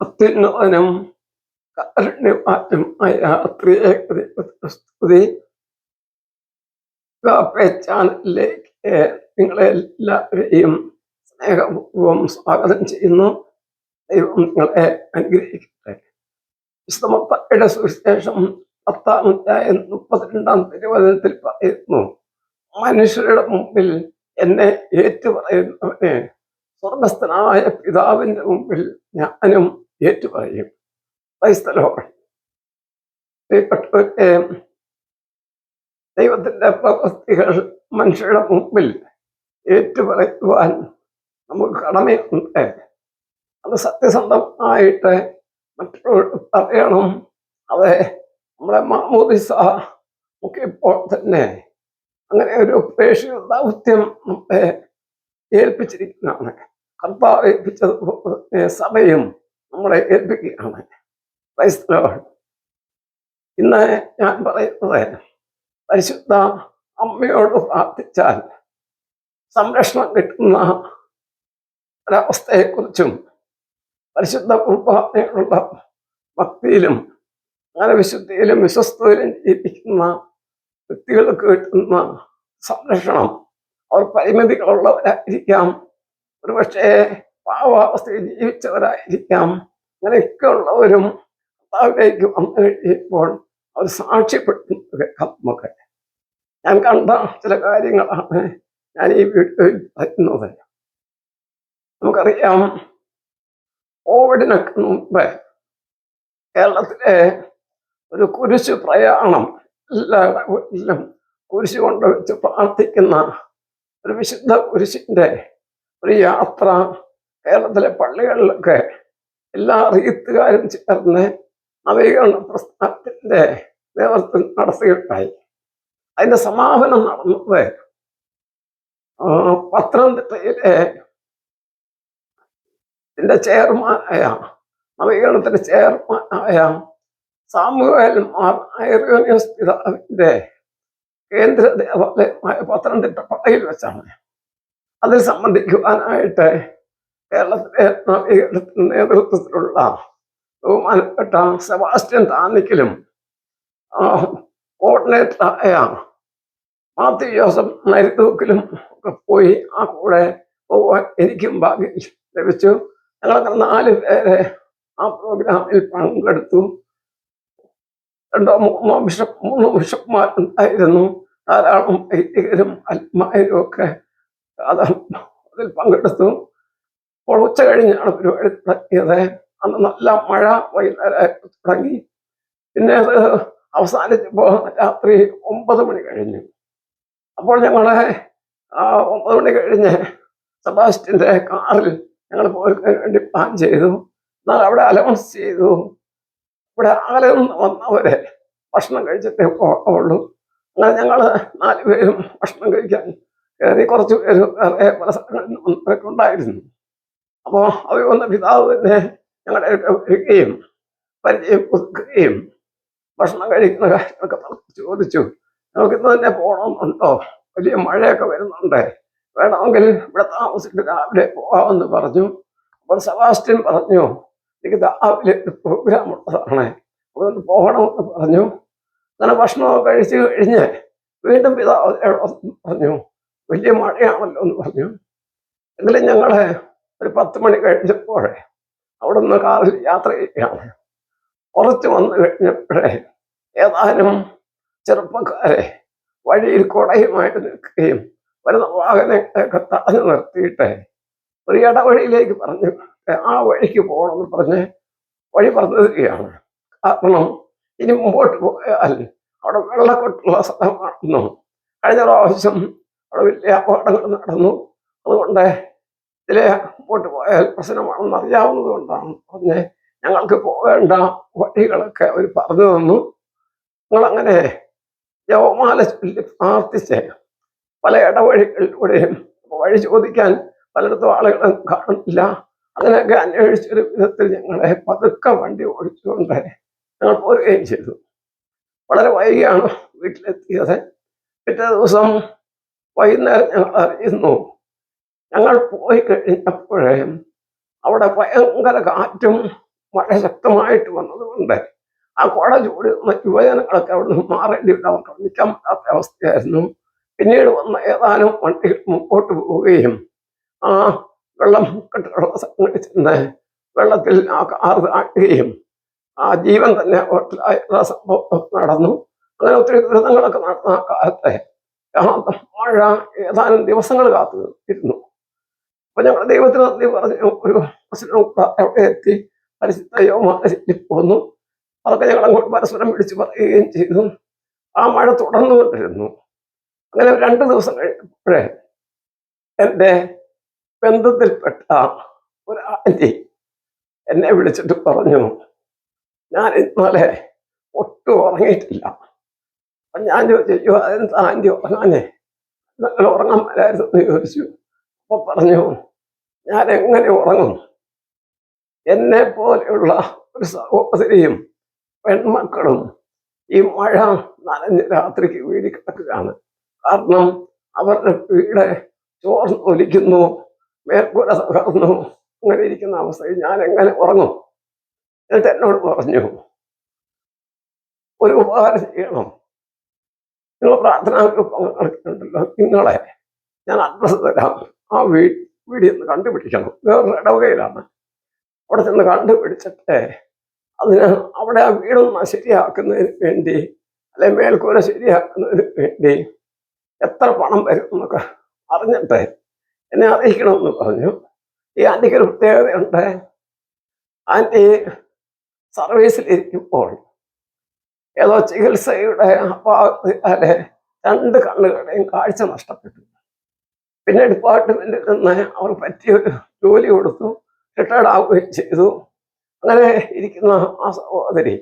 അത്യുന്നതനും കാരുണ്യവാനുമായ ചാനലിലേക്ക് നിങ്ങളെ എല്ലാവരെയും സ്നേഹപൂർവം സ്വാഗതം ചെയ്യുന്നു. ദൈവം നിങ്ങളെ അനുഗ്രഹിക്കട്ടെ. വിശ്വമത്തയുടെ സുവിശേഷം പത്താം മുപ്പത്തിരണ്ടാം തിരുവചനത്തിൽ പറയുന്നു മനുഷ്യരുടെ മുമ്പിൽ എന്നെ ഏറ്റുപറയുന്നവനെ സ്വർഗസ്ഥനായ പിതാവിന്റെ മുമ്പിൽ ഞാനും ഏറ്റുപറയും. ക്രൈസ്തലോ പ്രിയപ്പെട്ടവരെ ദൈവത്തിന്റെ പ്രവൃത്തികൾ മനുഷ്യരുടെ മുമ്പിൽ ഏറ്റുപറയുവാൻ നമുക്ക് കടമയുണ്ട്. അത് സത്യസന്ധമായിട്ട് മറ്റുള്ളവർ പറയണം. അതെ നമ്മളെ മാമോദിസ ഒക്കെ ഇപ്പോൾ തന്നെ അങ്ങനെ ഒരു പ്രേക്ഷിത ദൗത്യം നമ്മളെ ഏൽപ്പിച്ചിരിക്കുന്നതാണ് കർത്താവ് ഏൽപ്പിച്ചത് സഭയും നമ്മളെ ഏൽപ്പിക്കുകയാണ്. ഇന്ന് ഞാൻ പറയുന്നത് പരിശുദ്ധ അമ്മയോട് പ്രാർത്ഥിച്ചാൽ സംരക്ഷണം കിട്ടുന്ന ഒരവസ്ഥയെക്കുറിച്ചും പരിശുദ്ധ കുർബാനയോടുള്ള ഭക്തിയിലും അങ്ങനെ വിശുദ്ധിയിലും വിശ്വസ്തയിലും ജീവിക്കുന്ന വ്യക്തികൾക്ക് കിട്ടുന്ന സംരക്ഷണം. അവർ പരിമിതികളുള്ളവരായിരിക്കാം. ഒരുപക്ഷെ പാവാവസ്ഥയിൽ ജീവിച്ചവരായിരിക്കാം അങ്ങനെയൊക്കെ ഉള്ളവരും കർത്താവിലേക്ക് വന്നു കഴിയുമ്പോൾ അവർ സാക്ഷ്യപ്പെടുത്തുന്നത് നമുക്ക് ഞാൻ കണ്ട ചില കാര്യങ്ങളാണ് ഞാൻ ഈ വീഡിയോയിൽ പറയുന്നത്. നമുക്കറിയാം കോവിഡിനൊക്കെ മുമ്പ് കേരളത്തിലെ ഒരു കുരിശു പ്രയാണം എല്ലാ കുരിശ് കൊണ്ട് വെച്ച് പ്രാർത്ഥിക്കുന്ന ഒരു വിശുദ്ധ കുരിശിന്റെ ഒരു യാത്ര കേരളത്തിലെ പള്ളികളിലൊക്കെ എല്ലാ റീത്തുകാരും ചേർന്ന് നവീകരണ പ്രസ്ഥാനത്തിന്റെ നേതൃത്വം നടത്തിയിട്ടായി അതിന്റെ സമാപനം നടന്നത് പത്തനംതിട്ടയിലെ ഇതിന്റെ ചെയർമാനായ നവീകരണത്തിന്റെ ചെയർമാനായ സാമുവേൽ മാർ ആയുർവേദ പിതാവിന്റെ കേന്ദ്ര ദേവാലയമായ പത്തനംതിട്ട പട്ടയിൽ വെച്ചാണ്. അതിൽ സംബന്ധിക്കുവാനായിട്ട് കേരളത്തിലെ നേതൃത്വത്തിലുള്ള ബഹുമാനപ്പെട്ട സെബാസ്റ്റ്യൻ താന്നിക്കലും കോർഡിനേറ്ററായ മാത്യു ജോസഫ് നരിത്തൂക്കിലും ഒക്കെ പോയി ആ കൂടെ പോവാൻ എനിക്കും ഭാഗ്യം ലഭിച്ചു. ഞങ്ങളൊക്കെ നാല് പേരെ ആ പ്രോഗ്രാമിൽ പങ്കെടുത്തു. രണ്ടോ മൂന്നോ ബിഷപ്പ് മൂന്നോ ബിഷപ്പ്മാരുണ്ടായിരുന്നു. ധാരാളം വൈദികരും അൽമാരും ഒക്കെ അത് അതിൽ പങ്കെടുത്തു. അപ്പോൾ ഉച്ച കഴിഞ്ഞാണ് പരിപാടി തുടങ്ങിയത് അന്ന് നല്ല മഴ വൈകുന്നേരം തുടങ്ങി. പിന്നെ അത് അവസാനിച്ചപ്പോൾ രാത്രി ഒമ്പത് മണി കഴിഞ്ഞു. അപ്പോൾ ഞങ്ങളെ ഒമ്പത് മണി കഴിഞ്ഞ് സെബാസ്റ്റിന്റെ കാറിൽ ഞങ്ങൾ പോയി വേണ്ടി പ്ലാൻ ചെയ്തു. എന്നാൽ അവിടെ അലവൻസ് ചെയ്തു. ഇവിടെ അകലെ നിന്ന് വന്നവരെ ഭക്ഷണം കഴിച്ചിട്ടേ പോകാവുള്ളൂ അങ്ങനെ ഞങ്ങൾ നാല് പേരും ഭക്ഷണം കഴിക്കാൻ കയറി കുറച്ച് പേര് വേറെ പല സ്ഥലങ്ങളിൽ നിന്ന് വന്നവരൊക്കെ ഉണ്ടായിരുന്നു. അപ്പോൾ അവർ വന്ന പിതാവ് തന്നെ ഞങ്ങളുടെ വരികയും പരിചയം പുതുക്കുകയും ഭക്ഷണം കഴിക്കുന്ന കാര്യങ്ങളൊക്കെ ചോദിച്ചു. നമുക്ക് ഇന്ന് തന്നെ പോകണമെന്നുണ്ടോ? വലിയ മഴയൊക്കെ വരുന്നുണ്ട്. വേണമെങ്കിൽ ഇവിടെ താമസിച്ചിട്ട് രാവിലെ പോകാമെന്ന് പറഞ്ഞു. അപ്പോൾ സെബാസ്റ്റ്യൻ പറഞ്ഞു എനിക്ക് രാവിലെ ഒരു പ്രോഗ്രാം ഉള്ളതാണ്. അതൊന്ന് പോകണമെന്ന് പറഞ്ഞു. അങ്ങനെ ഭക്ഷണമൊക്കെ കഴിച്ച് കഴിഞ്ഞ് വീണ്ടും പിതാവ് പറഞ്ഞു വലിയ മഴയാണല്ലോ എന്ന് പറഞ്ഞു. എങ്കിലും ഞങ്ങൾ ഒരു പത്ത് മണി കഴിഞ്ഞപ്പോഴേ അവിടെ നിന്ന് കാറിൽ യാത്ര ചെയ്യുകയാണ്. കുറച്ച് വന്നു കഴിഞ്ഞപ്പോഴേ ഏതാനും ചെറുപ്പക്കാരെ വഴിയിൽ കുടയുമായിട്ട് നിൽക്കുകയും വരുന്ന വാഹനങ്ങളൊക്കെ തടഞ്ഞു നിർത്തിയിട്ട് ഒരു ഇടവഴിയിലേക്ക് പറഞ്ഞു ആ വഴിക്ക് പോകണമെന്ന് പറഞ്ഞ് വഴി പറഞ്ഞു തരികയാണ് കാരണം ഇനി മുമ്പോട്ട് പോയാൽ അവിടെ വെള്ളക്കൊട്ടുള്ള സ്ഥലമാണെന്നും കഴിഞ്ഞ പ്രാവശ്യം അവിടെ വലിയ അപകടങ്ങൾ നടന്നു. അതുകൊണ്ട് ഇതിലെ മുമ്പോട്ട് പോയാൽ പ്രശ്നമാണെന്ന് അറിയാവുന്നത് കൊണ്ടാണ് പറഞ്ഞ് ഞങ്ങൾക്ക് പോകേണ്ട വഴികളൊക്കെ അവർ പറഞ്ഞു തന്നു. ഞങ്ങളങ്ങനെ ജവമാല ചൊല്ലി പ്രാർത്ഥിച്ച് പല ഇടവഴികളിലൂടെയും വഴി ചോദിക്കാൻ പലയിടത്തും ആളുകളെ കാണുന്നില്ല. അതിനൊക്കെ അന്വേഷിച്ചൊരു വിധത്തിൽ ഞങ്ങളെ പതുക്കെ വണ്ടി ഓടിച്ചുകൊണ്ട് ഞങ്ങൾ പോരുകയും ചെയ്തു. വളരെ വൈകിയാണ് വീട്ടിലെത്തിയത്. പിറ്റേ ദിവസം വൈകുന്നേരം ഞങ്ങൾ അറിയുന്നു ഞങ്ങൾ പോയി കഴിഞ്ഞപ്പോഴേ അവിടെ ഭയങ്കര കാറ്റും മഴ ശക്തമായിട്ട് വന്നതുകൊണ്ട് ആ കുട ചൂട് യുവജനങ്ങളൊക്കെ അവിടെ നിന്ന് മാറേണ്ടി വിട്ട് അവർക്ക് നിൽക്കാൻ പറ്റാത്ത അവസ്ഥയായിരുന്നു. പിന്നീട് വന്ന ഏതാനും വണ്ടികൾ മുമ്പോട്ട് പോവുകയും ആ വെള്ളം കെട്ടുള്ള സ്ഥലങ്ങളിൽ ചെന്ന് വെള്ളത്തിൽ ആ കാറ് താഴുകയും ആ ജീവൻ തന്നെ ഹോട്ടലായ സംഭവം നടന്നു. അങ്ങനെ ഒത്തിരി ദുരിതങ്ങളൊക്കെ നടന്ന ആ കാലത്തെ മഴ ഏതാനും ദിവസങ്ങൾ കാത്തു ഇരുന്നു അപ്പൊ ഞങ്ങൾ ദൈവത്തിന് നന്ദി പറഞ്ഞു ഒരു എത്തി. പരിശുദ്ധയോ യോമാനയിൽ പോന്നു. അതൊക്കെ ഞങ്ങൾ അങ്ങോട്ട് പരസ്പരം വിളിച്ചു പറയുകയും ചെയ്തു. ആ മഴ തുടർന്നുകൊണ്ടിരുന്നു അങ്ങനെ രണ്ട് ദിവസം കഴിഞ്ഞപ്പോഴേ എന്റെ ബന്ധത്തിൽപ്പെട്ട ഒരു എന്നെ വിളിച്ചിട്ട് പറഞ്ഞു ഞാൻ ഇന്നലെ ഒട്ടും ഉറങ്ങിയിട്ടില്ല. അപ്പൊ ഞാൻ ചോദിച്ചു അയ്യോ അതെന്താ ആന്റി ഉറങ്ങാനേ നല്ല ഉറങ്ങാൻ എന്ന് ചോദിച്ചു. അപ്പൊ പറഞ്ഞു ഞാൻ എങ്ങനെ ഉറങ്ങും? എന്നെ പോലെയുള്ള ഒരു സഹോദരിയും പെൺമക്കളും ഈ മഴ നനഞ്ഞ് രാത്രിക്ക് വീടി കിടക്കുകയാണ്. കാരണം അവരുടെ വീട് ചോർന്നു ഒലിക്കുന്നു മേൽക്കൂര തകർന്നു അങ്ങനെ ഇരിക്കുന്ന അവസ്ഥയിൽ ഞാൻ എങ്ങനെ ഉറങ്ങും? എന്നിട്ട് എന്നോട് പറഞ്ഞു ഒരു ഉപകാരം ചെയ്യണം. നിങ്ങൾ പ്രാർത്ഥനാ ഗ്രൂപ്പ് നടക്കുന്നുണ്ടല്ലോ. നിങ്ങളെ ഞാൻ അഡ്രസ്സ് തരാം. ആ വീ വീടി ഒന്ന് കണ്ടുപിടിക്കണം. വേറൊരു ഇടവകയിലാണ്. അവിടെ ചെന്ന് കണ്ടുപിടിച്ചിട്ട് അതിന് അവിടെ ആ വീടൊന്ന് ശരിയാക്കുന്നതിന് വേണ്ടി അല്ലെ മേൽക്കൂര ശരിയാക്കുന്നതിന് വേണ്ടി എത്ര പണം വരും എന്നൊക്കെ അറിഞ്ഞിട്ട് എന്നെ അറിയിക്കണമെന്ന് പറഞ്ഞു. ഈ ആന്റിക്ക് ഒരു പ്രത്യേകതയുണ്ട്. ആന്റി സർവീസിലിരിക്കുമ്പോൾ ഏതോ ചികിത്സയുടെ അപാകതയാലെ രണ്ട് കണ്ണുകളുടെയും കാഴ്ച നഷ്ടപ്പെട്ടു. പിന്നെ ഡിപ്പാർട്ട്മെന്റിൽ നിന്ന് അവർ പറ്റിയ ഒരു ജോലി കൊടുത്തു. റിട്ടയർഡ് ആവുകയും ചെയ്തു. അങ്ങനെ ഇരിക്കുന്ന ആ സഹോദരി.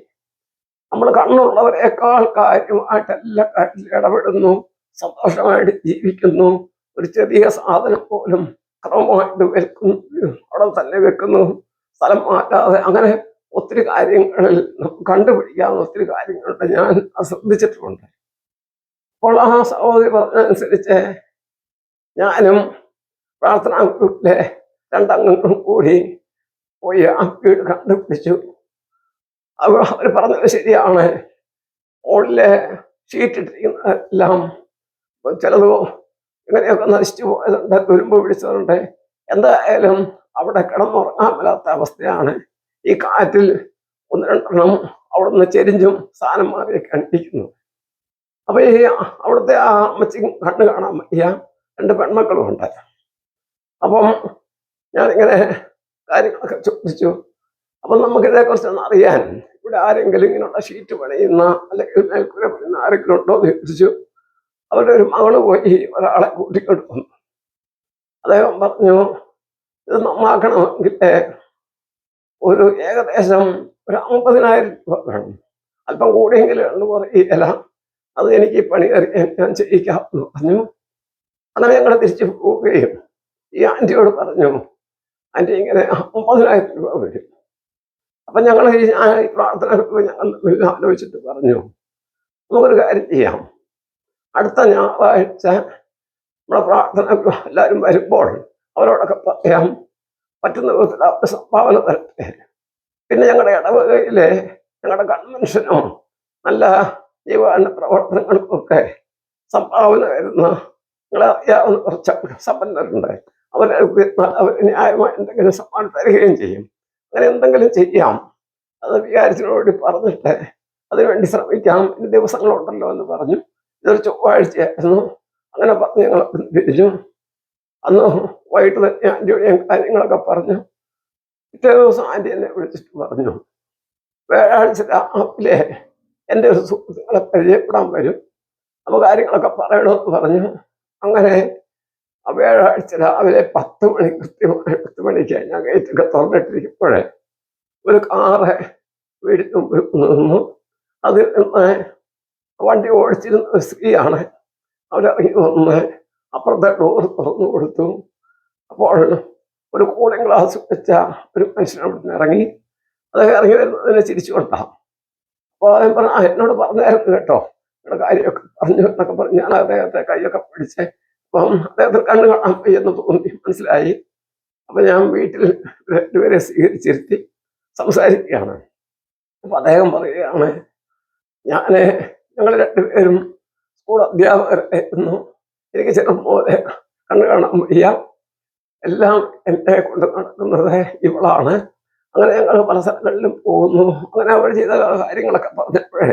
നമ്മൾ കണ്ണുള്ളവരെക്കാൾ കാര്യമായിട്ട് എല്ലാ കാര്യത്തിലും ഇടപെടുന്നു. സന്തോഷമായിട്ട് ജീവിക്കുന്നു. ഒരു ചെറിയ സാധനം പോലും ക്രമമായിട്ട് വെക്കുന്നു. അവിടെ തന്നെ വെക്കുന്നു. സ്ഥലം മാറ്റാതെ. അങ്ങനെ ഒത്തിരി കാര്യങ്ങളിൽ കണ്ടുപിടിക്കാവുന്ന ഒത്തിരി കാര്യങ്ങളുണ്ട്. ഞാൻ ശ്രദ്ധിച്ചിട്ടുണ്ട്. അപ്പോൾ ആ സഹോദരി പറഞ്ഞതനുസരിച്ച് ഞാനും പ്രാർത്ഥനാ ഗ്രൂപ്പിലെ രണ്ടംഗങ്ങളും കൂടി പോയി ആ വീട് കണ്ടുപിടിച്ചു. അവർ അവർ പറഞ്ഞത് ശരിയാണ്. മുകളിലെ ഷീറ്റിട്ടിരിക്കുന്നതെല്ലാം ചിലത് ഇങ്ങനെയൊക്കെ നശിച്ചു പോയതുണ്ട് തുരുമ്പ് പിടിച്ചതുണ്ട്. എന്തായാലും അവിടെ കിടന്നുറങ്ങാൻ മേലാത്ത അവസ്ഥയാണ്. ഈ കാറ്റിൽ ഒന്ന് രണ്ടെണ്ണം അവിടെ നിന്ന് ചെരിഞ്ചും സാധനം മാറിയൊക്കെ ഇരിക്കുന്നു അപ്പൊ ഈ അവിടുത്തെ ആ അമ്മച്ചും കണ്ണു കാണാൻ വയ്യ. രണ്ട് പെൺമക്കളും ഉണ്ട്. അപ്പം ഞാനിങ്ങനെ കാര്യങ്ങളൊക്കെ ചോദിച്ചു. അപ്പം നമുക്കിതേക്കുറിച്ചൊന്ന് അറിയാൻ ഇവിടെ ആരെങ്കിലും ഇങ്ങനെയുള്ള ഷീറ്റ് പണിയുന്ന അല്ലെങ്കിൽ മേൽക്കൂര പണിയുന്ന ആരെങ്കിലും ഉണ്ടോ എന്ന് ചോദിച്ചു. അവരുടെ ഒരു മകൾ പോയി ഒരാളെ കൂട്ടിക്കൊണ്ട് വന്നു അദ്ദേഹം പറഞ്ഞു ഇത് നന്നാക്കണമെങ്കിൽ ഒരു ഏകദേശം ഒരു അമ്പതിനായിരം രൂപ വേണം. അല്പം കൂടിയെങ്കിലും എന്ന് പറയില്ല അത് എനിക്ക് പണി അറിയാൻ ഞാൻ ചെയ്യിക്കാം എന്ന് പറഞ്ഞു. അങ്ങനെ ഞങ്ങൾ തിരിച്ചു പോവുകയും ഈ ആന്റിയോട് പറഞ്ഞു ആന്റി ഇങ്ങനെ അമ്പതിനായിരം രൂപ വരും. അപ്പം ഞങ്ങൾ ഈ പ്രാർത്ഥന ഞങ്ങൾ ആലോചിച്ചിട്ട് പറഞ്ഞു നമുക്കൊരു കാര്യം ചെയ്യാം. അടുത്ത ഞായറാഴ്ച നമ്മളെ പ്രാർത്ഥന എല്ലാവരും വരുമ്പോൾ അവരോടൊക്കെ പറയാം. പറ്റുന്ന വിധത്തിൽ അവരുടെ സംഭാവന തരട്ടെ. പിന്നെ ഞങ്ങളുടെ ഇടവകയിലെ ഞങ്ങളുടെ കൺവെൻഷനും നല്ല ജീവന പ്രവർത്തനങ്ങൾക്കൊക്കെ സംഭാവന വരുന്ന സമ്പന്നരുണ്ട് അവർ ന്യായമായ എന്തെങ്കിലും സമ്മാനം തരികയും ചെയ്യും. അങ്ങനെ എന്തെങ്കിലും ചെയ്യാം. അത് വികാരത്തിനോട് പറഞ്ഞിട്ട് അതിനുവേണ്ടി ശ്രമിക്കാം. ഇനി ദിവസങ്ങളുണ്ടല്ലോ എന്ന് പറഞ്ഞു. ഇതൊരു ചൊവ്വാഴ്ചയായിരുന്നു. അങ്ങനെ പറഞ്ഞ് ഞങ്ങൾ പിരിച്ചു അന്ന് വൈകിട്ട് തന്നെ ആന്റിയോട് കാര്യങ്ങളൊക്കെ പറഞ്ഞു. പിറ്റേ ദിവസം ആന്റി എന്നെ വിളിച്ചിട്ട് പറഞ്ഞു വ്യാഴാഴ്ച രാവിലെ എന്റെ ഒരു സുഹൃത്തുക്കളെ പരിചയപ്പെടാൻ വരും. അപ്പോൾ കാര്യങ്ങളൊക്കെ പറയണമെന്ന് പറഞ്ഞു. അങ്ങനെ വ്യാഴാഴ്ച രാവിലെ പത്ത് മണി കൃത്യമായി പത്ത് മണിക്ക് ഞാൻ ഗേറ്റൊക്കെ തുറന്നിട്ടിരിക്കുമ്പോഴേ ഒരു കാറ് വീടിന് മുമ്പിൽ നിന്നു. അതിൽ നിന്ന് വണ്ടി ഓടിച്ചിരുന്ന സ്ത്രീയാണ്. അവരിറങ്ങി വന്ന് അപ്പുറത്തെ ഡോർ തുറന്നു കൊടുത്തു. അപ്പോൾ ഒരു കൂളിംഗ് ഗ്ലാസ് വെച്ച ഒരു മനുഷ്യൻ അവിടെ നിന്ന് ഇറങ്ങി. അദ്ദേഹം ഇറങ്ങി വരുന്നതിനെ ചിരിച്ചു കൊണ്ടാം അപ്പോൾ അദ്ദേഹം പറഞ്ഞു എന്നോട് പറഞ്ഞായിരുന്നു കേട്ടോ കാര്യമൊക്കെ പറഞ്ഞു എന്നൊക്കെ പറഞ്ഞ് ഞാൻ അദ്ദേഹത്തെ കൈയൊക്കെ പിടിച്ച് അപ്പം അദ്ദേഹത്തിന് കണ്ണ് കാണാൻ വയ്യെന്ന് തോന്നി മനസ്സിലായി. അപ്പം ഞാൻ വീട്ടിൽ രണ്ടുപേരെ സ്വീകരിച്ചിരുത്തി സംസാരിക്കുകയാണ്. അപ്പൊ അദ്ദേഹം പറയുകയാണ് ഞാൻ ഞങ്ങൾ രണ്ടുപേരും സ്കൂൾ അധ്യാപകരായിരുന്നു എനിക്ക് ചെറുപ്പം പോലെ കണ്ണു കാണാൻ വയ്യ. എല്ലാം എന്നെ കൊണ്ട് നടക്കുന്നത് ഇവളാണ്. അങ്ങനെ ഞങ്ങൾ പല സ്ഥലങ്ങളിലും പോകുന്നു. അങ്ങനെ അവർ ചെയ്ത കാര്യങ്ങളൊക്കെ പറഞ്ഞപ്പോഴേ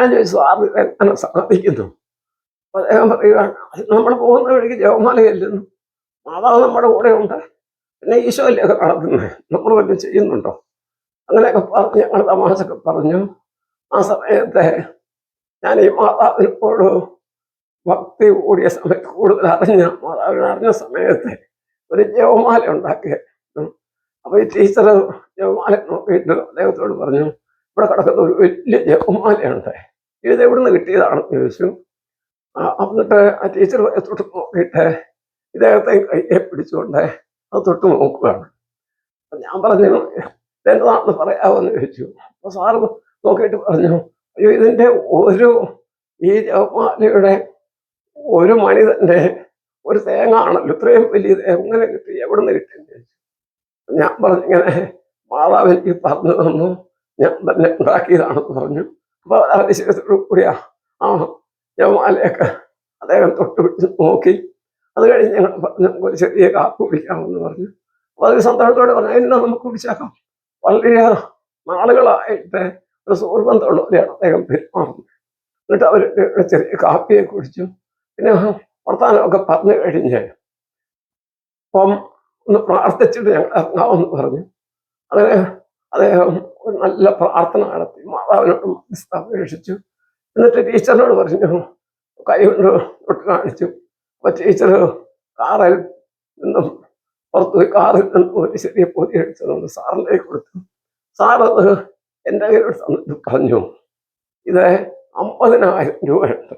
ഞാൻ ചോദിച്ചു ഇത് എങ്ങനെ സാധിക്കുന്നു. അദ്ദേഹം പറയുകയാണ് നമ്മൾ പോകുന്ന വഴിക്ക് ജവമാല മാതാവ് നമ്മുടെ കൂടെ ഉണ്ട് പിന്നെ ഈശോ അല്ലേ ഒക്കെ നടത്തുന്നത്? നമ്മൾ വല്ലതും ചെയ്യുന്നുണ്ടോ? അങ്ങനെയൊക്കെ പറഞ്ഞ് ഞങ്ങൾ തമാശൊക്കെ പറഞ്ഞു. ആ സമയത്തെ ഞാൻ ഈ മാതാവിനോട് ഭക്തി കൂടിയ സമയത്ത് കൂടുതൽ അറിഞ്ഞ മാതാവിനെ അറിഞ്ഞ സമയത്ത് ഒരു ജവമാല ഉണ്ടാക്കിയായിരുന്നു. അപ്പൊ ഈ ടീച്ചർ ജവമാല നോക്കിയിട്ട് അദ്ദേഹത്തോട് പറഞ്ഞു ഇവിടെ കിടക്കുന്ന ഒരു വലിയ ജവമാലയുണ്ട് ഇത് എവിടുന്ന് കിട്ടിയതാണ്? ചോദിച്ചു. എന്നിട്ട് ആ ടീച്ചർ തൊട്ട് നോക്കിയിട്ട് ഇദ്ദേഹത്തെ കയ്യെ പിടിച്ചുകൊണ്ട് അത് തൊട്ട് നോക്കുകയാണ്. ഞാൻ പറഞ്ഞു ഇതെന്താണെന്ന് പറയാമെന്ന് ചോദിച്ചു. അപ്പൊ സാറ് നോക്കിയിട്ട് പറഞ്ഞു അയ്യോ ഇതിന്റെ ഒരു ഈ ജവമാലയുടെ ഒരു മണി ഒരു തേങ്ങ ആണല്ലോ ഇത്രയും വലിയ എങ്ങനെ കിട്ടി എവിടെ നിന്ന് കിട്ടി ചോദിച്ചു. ഞാൻ പറഞ്ഞിങ്ങനെ മാതാവ് എനിക്ക് പറഞ്ഞു തന്നു ഞാൻ തന്നെ ഉണ്ടാക്കിയതാണെന്ന് പറഞ്ഞു. അപ്പൊ അതിശയത്തോടു കൂടിയാ ആ മാലയൊക്കെ അദ്ദേഹം തൊട്ട് പിടിച്ച് നോക്കി. അത് കഴിഞ്ഞ് ഞങ്ങൾ പറഞ്ഞു "നമുക്ക് ഒരു ചെറിയ കാപ്പ് കുടിക്കാമെന്ന് പറഞ്ഞു. അപ്പൊ അതൊരു സന്തോഷത്തോടെ പറഞ്ഞു എന്നാ നമുക്ക് കുടിച്ചേക്കാം. വളരെ നാളുകളായിട്ട് ഒരു സുഹൃബന്ധമുള്ളവരെയാണ് അദ്ദേഹം പെരുമാറുന്നത്. എന്നിട്ട് അവർ ചെറിയ കാപ്പിയെ കുടിച്ചു. പിന്നെ വർത്തമാനമൊക്കെ പറഞ്ഞു കഴിഞ്ഞ് അപ്പം ഒന്ന് പ്രാർത്ഥിച്ചിട്ട് ഞങ്ങൾ ഇറങ്ങാമെന്ന് പറഞ്ഞു. അങ്ങനെ അദ്ദേഹം ഒരു നല്ല പ്രാർത്ഥന നടത്തി. മാതാവിനോട് അപേക്ഷിച്ചു എന്നിട്ട് ടീച്ചറിനോട് പറഞ്ഞു കൈ കൊണ്ട് തൊട്ട് കാണിച്ചു. അപ്പൊ ടീച്ചർ കാറിൽ നിന്നും പുറത്ത് പോയി കാറിൽ നിന്നും ഒരു ചെറിയ പൊതി എടുത്തതുകൊണ്ട് സാറിന്റെ കൊടുത്തു. സാറത് എന്റെ കയ്യിൽ തന്നിട്ട് പറഞ്ഞു ഇത് അമ്പതിനായിരം രൂപയുണ്ട്.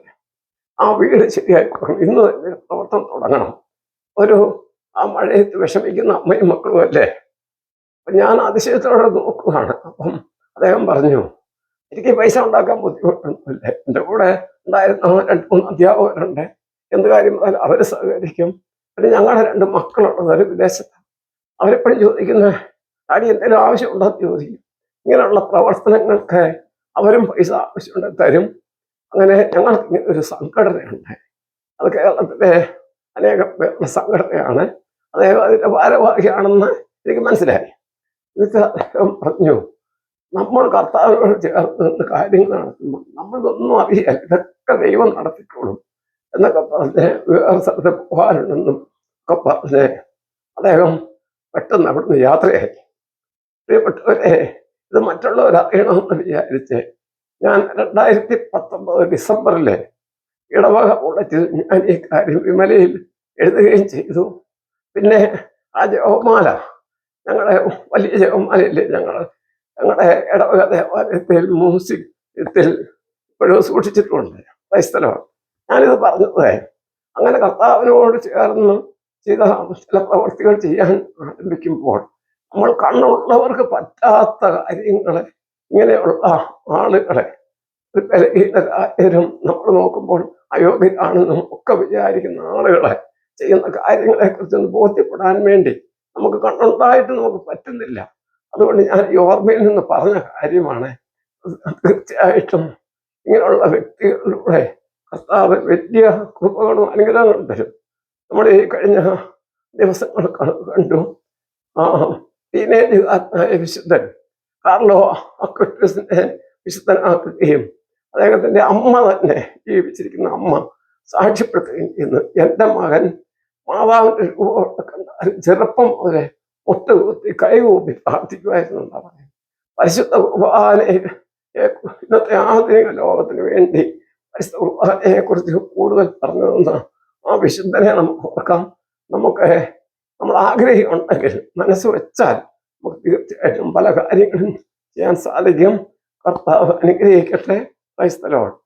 ആ വീട് ശരിയായി കൊടുക്കണം ഇന്ന് തന്നെ പ്രവർത്തനം തുടങ്ങണം. ഒരു ആ മഴയത്ത് വിഷമിക്കുന്ന അമ്മയും മക്കളും അല്ലേ? ഞാൻ അതിശയത്തോടെ നോക്കുകയാണ് അപ്പം അദ്ദേഹം പറഞ്ഞു എനിക്ക് പൈസ ഉണ്ടാക്കാൻ ബുദ്ധിമുട്ടൊന്നുമില്ല. എന്റെ കൂടെ ഉണ്ടായിരുന്ന രണ്ട് മൂന്ന് അധ്യാപകരുണ്ട്. എന്ത് കാര്യം അവർ സഹകരിക്കും. പിന്നെ ഞങ്ങളുടെ രണ്ട് മക്കളുള്ളത് ഒരു വിദേശത്താണ് അവരെപ്പോഴും ചോദിക്കുന്ന ഡാഡി എന്തെങ്കിലും ആവശ്യമുണ്ടോ എന്ന് ചോദിക്കും. ഇങ്ങനെയുള്ള പ്രവർത്തനങ്ങൾക്ക് അവരും പൈസ ആവശ്യമുണ്ട് തരും. അങ്ങനെ ഞങ്ങൾക്ക് ഇങ്ങനെ ഒരു സംഘടനയുണ്ട്. അത് കേരളത്തിലെ അനേകം പേരുടെ സംഘടനയാണ്. അദ്ദേഹം അതിന്റെ ഭാരവാഹിയാണെന്ന് എനിക്ക് മനസ്സിലായി. എന്നിട്ട് അദ്ദേഹം പറഞ്ഞു നമ്മൾ കർത്താവിനോട് ചേർന്ന് കാര്യങ്ങൾ നടത്തുമ്പോൾ നമ്മളിതൊന്നും അറിയില്ല. ഇതൊക്കെ ദൈവം നടത്തിക്കോളും. എന്നൊക്കെ പറഞ്ഞ് വേറെ സ്ഥലത്ത് പോകാനുണ്ടെന്നും ഒക്കെ പറഞ്ഞ് അദ്ദേഹം പെട്ടെന്ന് അവിടുന്ന് യാത്രയായി. പ്രിയപ്പെട്ടവരെ ഇത് മറ്റുള്ളവർ അറിയണമെന്ന് വിചാരിച്ച് ഞാൻ രണ്ടായിരത്തി പത്തൊമ്പത് ഡിസംബറിൽ ഇടവക കോളേജിൽ ഞാൻ ഈ കാര്യം വിമലയിൽ എഴുതുകയും ചെയ്തു. പിന്നെ ആ ജവമാല ഞങ്ങളുടെ വലിയ ജവമാലയില്ലേ ഞങ്ങൾ ഞങ്ങളുടെ ഇടവക ദേവാലയത്തിൽ മ്യൂസിയത്തിൽ ഇപ്പോഴും സൂക്ഷിച്ചിട്ടുണ്ട്. ക്രൈസ്തലമാണ് ഞാനിത് പറഞ്ഞത് അങ്ങനെ കർത്താവിനോട് ചേർന്ന് ചെയ്ത ചില പ്രവർത്തികൾ ചെയ്യാൻ ആരംഭിക്കുമ്പോൾ നമ്മൾ കണ്ണുള്ളവർക്ക് പറ്റാത്ത കാര്യങ്ങളെ ഇങ്ങനെയുള്ള ആളുകളെ ഒരു ബലഹീനരായരും നമ്മൾ നോക്കുമ്പോൾ അയോഗ്യരാണെന്നും ഒക്കെ വിചാരിക്കുന്ന ആളുകളെ ചെയ്യുന്ന കാര്യങ്ങളെക്കുറിച്ചൊന്ന് ബോധ്യപ്പെടാൻ വേണ്ടി നമുക്ക് കണ്ണുണ്ടായിട്ട് നമുക്ക് പറ്റുന്നില്ല. അതുകൊണ്ട് ഞാൻ ഈ ഓർമ്മയിൽ നിന്ന് പറഞ്ഞ കാര്യമാണ്. തീർച്ചയായിട്ടും ഇങ്ങനെയുള്ള വ്യക്തികളിലൂടെ കർത്താവ് വലിയ കൃപകളും അനുഗ്രഹങ്ങളും തരും. നമ്മൾ ഈ കഴിഞ്ഞ ദിവസങ്ങൾ കണ്ടു. ആ ടീനേജ് വിശുദ്ധൻ കാർലോ അക്വറ്റസിനെ വിശുദ്ധനാക്കുകയും അദ്ദേഹത്തിന്റെ അമ്മ തന്നെ ജീവിച്ചിരിക്കുന്ന അമ്മ സാക്ഷ്യപ്പെടുത്തുകയും ചെയ്യുന്നു. എന്റെ മകൻ മാതാവിന്റെ ചെറുപ്പം വരെ മുതലേ ഒട്ടുകുത്തി കൈകൂപ്പി പ്രാർത്ഥിക്കുമായിരുന്നു എന്നാ പറയുന്നത്. പരിശുദ്ധ കുർബാനയെ ഇന്നത്തെ ആധുനിക ലോകത്തിന് വേണ്ടി പരിശുദ്ധ കുർബാനയെ കുറിച്ച് കൂടുതൽ പറഞ്ഞു തന്ന ആ വിശുദ്ധനെ നമുക്ക് ഓർക്കാം. നമുക്ക് നമ്മൾ ആഗ്രഹിക്കുന്നുണ്ടെങ്കിൽ മനസ്സ് വെച്ചാൽ നമുക്ക് തീർച്ചയായിട്ടും പല കാര്യങ്ങളും ചെയ്യാൻ സാധിക്കും. കർത്താവ് അനുഗ്രഹിക്കട്ടെ. ക്രൈസ്തലോട്